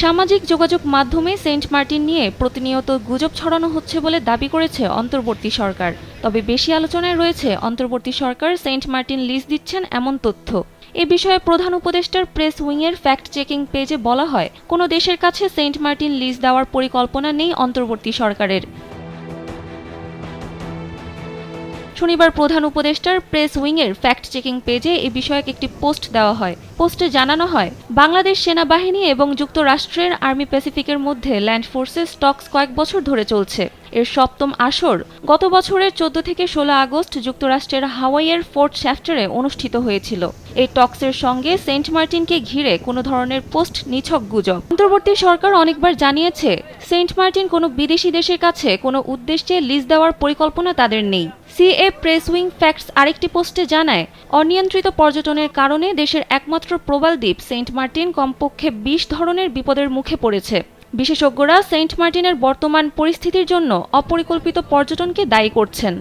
সামাজিক যোগাযোগ মাধ্যমে সেন্ট মার্টিন নিয়ে প্রতিনিয়ত গুজব ছড়ানো হচ্ছে বলে দাবি করেছে অন্তর্বর্তী সরকার। তবে বেশি আলোচনায় রয়েছে, অন্তর্বর্তী সরকার সেন্ট মার্টিন লিজ দিচ্ছেন এমন তথ্য। এ বিষয়ে প্রধান উপদেষ্টার প্রেস উইংয়ের ফ্যাক্ট চেকিং পেজে বলা হয়, কোনো দেশের কাছে সেন্ট মার্টিন লিজ দেওয়ার পরিকল্পনা নেই অন্তর্বর্তী সরকারের। শনিবার প্রধান উপদেষ্টার প্রেস উইংয়ের ফ্যাক্ট চেকিং পেজে এ বিষয়ক একটি পোস্ট দেওয়া হয়। পোস্টে জানানো হয়, বাংলাদেশ সেনাবাহিনী এবং যুক্তরাষ্ট্রের আর্মি প্যাসিফিকের মধ্যে ল্যান্ড ফোর্সেস স্টকস কয়েক বছর ধরে চলছে। এর সপ্তম আসর গত বছরের চোদ্দ থেকে ষোলো আগস্ট যুক্তরাষ্ট্রের হাওয়াইয়ের ফোর্ট শ্যাফটারে অনুষ্ঠিত হয়েছিল। এই টক্সের সঙ্গে সেন্ট মার্টিনকে ঘিরে কোনো ধরনের পোস্ট নিছক গুজব। অন্তর্বর্তী সরকার অনেকবার জানিয়েছে, সেন্ট মার্টিন কোনো বিদেশি দেশের কাছে কোনো উদ্দেশ্যে লিজ দেওয়ার পরিকল্পনা তাদের নেই। সিএ প্রেস উইং ফ্যাক্টস আরেকটি পোস্টে জানায়, অনিয়ন্ত্রিত পর্যটনের কারণে দেশের একমাত্র প্রবাল দ্বীপ সেন্ট মার্টিন কমপক্ষে বিশ ধরনের বিপদের মুখে পড়েছে। বিশেষজ্ঞরা সেন্ট মার্টিনের বর্তমান পরিস্থিতির জন্য অপরিকল্পিত পর্যটনকে দায়ী করছেন।